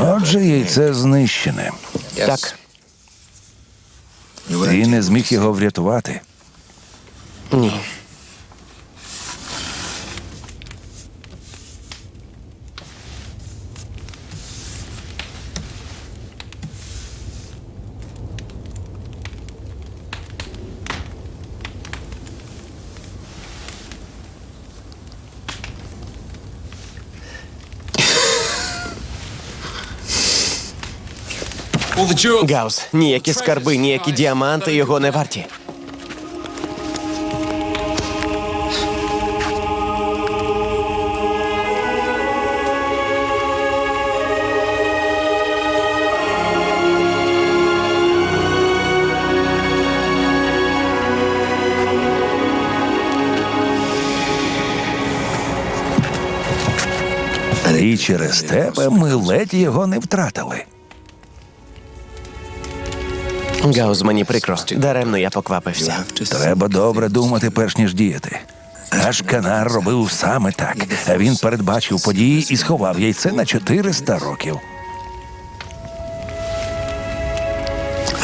Отже, яйце знищене. Так, Ти не зміг його врятувати. ні. Гаус, ніякі скарби, ніякі діаманти його не варті. І через тебе ми ледь його не втратили. Гаус, мені прикро. Даремно я поквапився. Треба добре думати, перш ніж діяти. Наш канар робив саме так. Він передбачив події і сховав яйце на 400 років.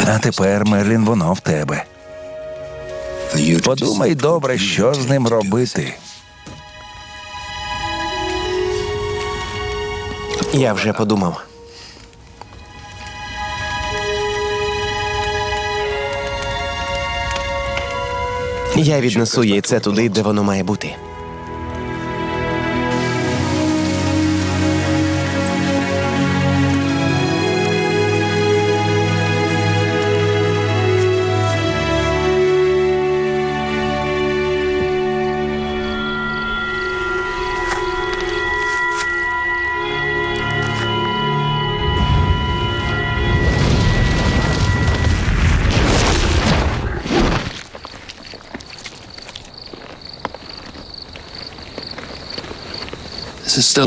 А тепер, Мерлін, воно в тебе. Подумай добре, що з ним робити. Я вже подумав. Я віднесу яйце туди, де воно має бути.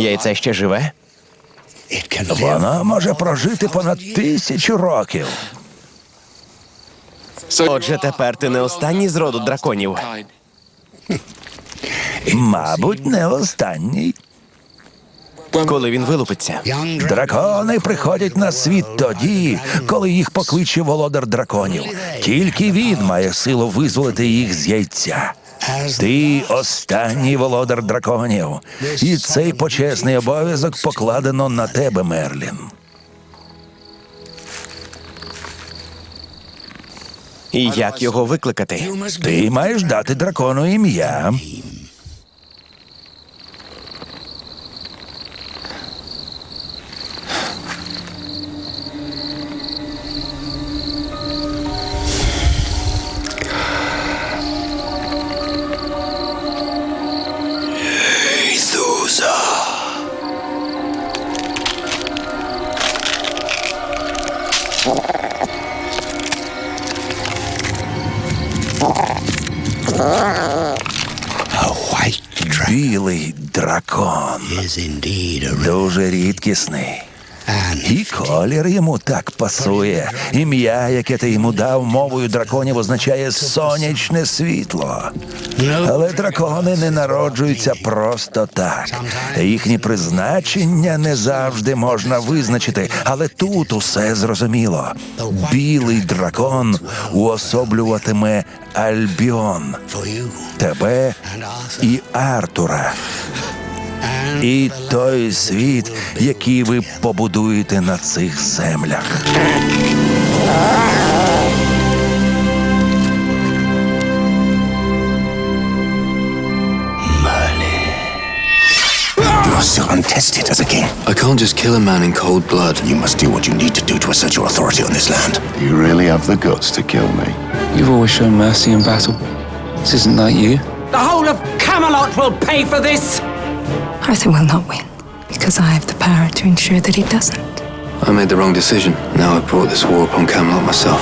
Яйце ще живе? Воно може прожити понад тисячу років. Отже, тепер ти не останній з роду драконів. Мабуть, не останній. Коли він вилупиться. Дракони приходять на світ тоді, коли їх покличе володар драконів. Тільки він має силу визволити їх з яйця. Ти останній володар драконів, і цей почесний обов'язок покладено на тебе, Мерлін. І як його викликати? Ти маєш дати дракону ім'я. Білий дракон. Дуже рідкісний. І колір йому так пасує. Ім'я, яке ти йому дав мовою драконів, означає сонячне світло. Але дракони не народжуються просто так. Їхні призначення не завжди можна визначити, але тут усе зрозуміло. Білий дракон уособлюватиме Альбіон, тебе і Артура. І той світ, який ви побудуєте на цих землях. You are still untested as a king. I can't just kill a man in cold blood. You must do what you need to do to assert your authority on this land. You really have the guts to kill me. You've always shown mercy in battle. This isn't like you. The whole of Camelot will pay for this! Arthur will not win, because I have the power to ensure that he doesn't. I made the wrong decision. Now I've brought this war upon Camelot myself.